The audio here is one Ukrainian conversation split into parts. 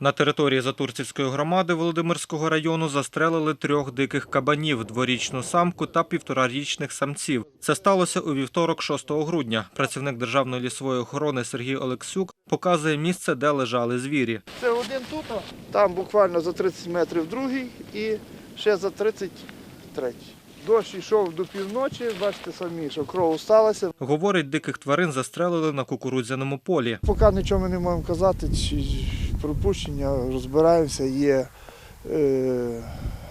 На території Затурцівської громади Володимирського району застрелили трьох диких кабанів, дворічну самку та півторарічних самців. Це сталося у вівторок, 6 грудня. Працівник Державної лісової охорони Сергій Олексюк показує місце, де лежали звірі. Це один тут, там буквально за 30 метрів другий і ще за 30 третій. Дощ йшов до півночі, бачите самі, що кров сталася. Говорить, диких тварин застрелили на кукурудзяному полі. Поки нічого ми не можемо казати, чи припущення, розбираємося, є, е,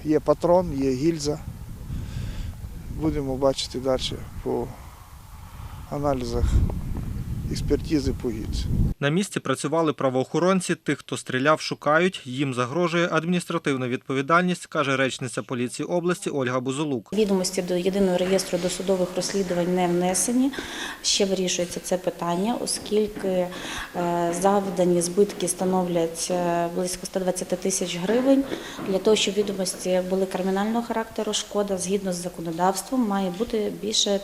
є патрон, є гільза. Будемо бачити далі по аналізах експертизи по гільзі. На місці працювали правоохоронці. Тих, хто стріляв, шукають. Їм загрожує адміністративна відповідальність, каже речниця поліції області Ольга Бузолук. Відомості до єдиного реєстру досудових розслідувань не внесені. Ще вирішується це питання, оскільки е, завдані збитки становлять е, близько 120 тисяч гривень. Для того, щоб відомості були кримінального характеру, шкода згідно з законодавством має бути більше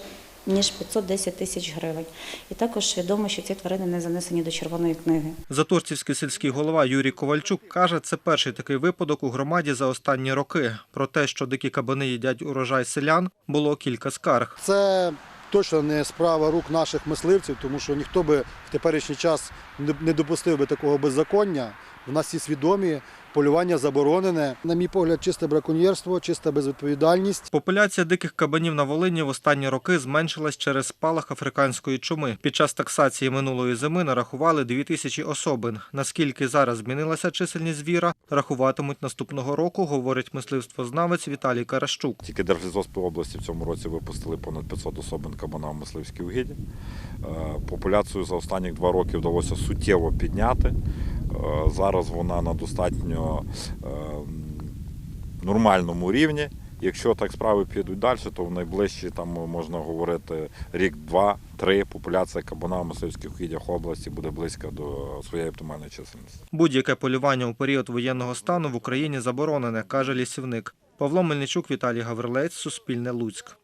ніж 510 тисяч гривень. І також відомо, що ці тварини не занесені до червоної книги. Затурцівський сільський голова Юрій Ковальчук каже, це перший такий випадок у громаді за останні роки. Про те, що дикі кабани їдять урожай селян, було кілька скарг. Це точно не справа рук наших мисливців, тому що ніхто би в теперішній час не- не допустив би такого беззаконня. В нас всі свідомі, полювання заборонене. На мій погляд, чисте браконьєрство, чиста безвідповідальність. Популяція диких кабанів на Волині в останні роки зменшилась через спалах африканської чуми. Під час таксації минулої зими нарахували 2 тисячі особин. Наскільки зараз змінилася чисельність звіра, рахуватимуть наступного року, говорить мисливствознавець Віталій Каращук. Тільки Держлісгоспи області в цьому році випустили понад 500 особин кабана в мисливській угіді. Е, Популяцію за останні два роки вдалося суттєво підняти. Е, Зараз вона на достатньо е, нормальному рівні. Якщо так справи підуть далі, то в найближчі там можна говорити рік, два, три популяція кабана в мисливських угіддях області буде близька до своєї оптимальної чисельності. Будь-яке полювання у період воєнного стану в Україні заборонене, каже лісівник. Павло Мельничук, Віталій Гаврилець, Суспільне Луцьк.